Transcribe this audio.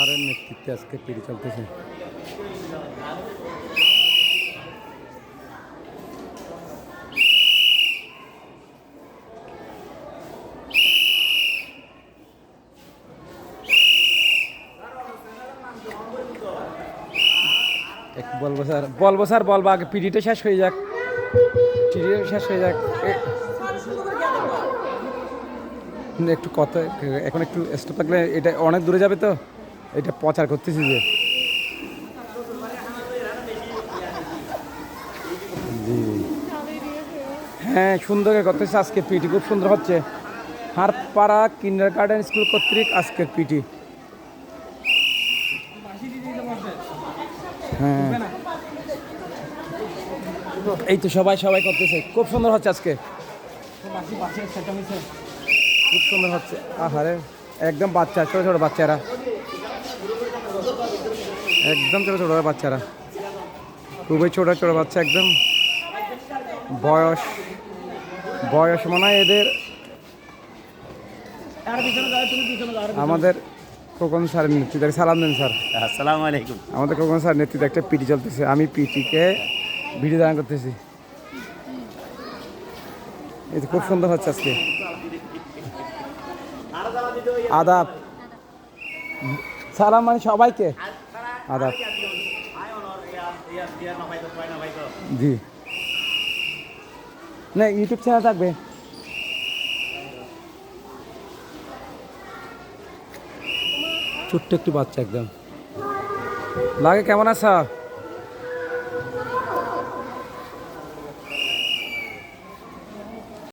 স্যারের নেতৃত্বে আজকে পিড়ি চলতেছে। বলব স্যার বলব স্যার বলব আগে পিড়িটা শেষ হয়ে যাক। পিড়িটা শেষ হয়ে যাক। একটু কথা, এখন একটু স্টপ থাকলে এটা অনেক দূরে যাবে তো? এটা প্রচার করতেছি যে। হ্যাঁ সুন্দর করতেছে আজকে পিটি খুব সুন্দর হচ্ছে। হারপাড়া কিন্ডার গার্ডেন স্কুল কর্তৃক আজকের পিটি। হ্যাঁ। এই তো সবাই সবাই করতেছে। খুব সুন্দর হচ্ছে আজকে। খুব সুন্দর হচ্ছে। আহারে, একদম বাচ্চা, ছোট ছোট বাচ্চারা। একদম ছোটো ছোট বাচ্চারা। খুবই ছোটো ছোটো বাচ্চা একদম বয়স বয়স মনে হয় এদের আমাদের কোকন স্যারের নেতৃত্বে। সালাম দেন স্যার। আসসালামু আলাইকুম। আমাদের কোকন স্যার নেতৃত্বে একটা পিটি চলতেছে। আমি পিটিকে ভিডিও দান করতেছি। এই খুব সুন্দর হচ্ছে আজকে। আদাব। সালাম মানে সবাইকে। আদাব জি। না ইউটিউব চ্যানেল থাকবে। ছোট্ট একটু বাচ্চা একদম। লাগে কেমন আছো?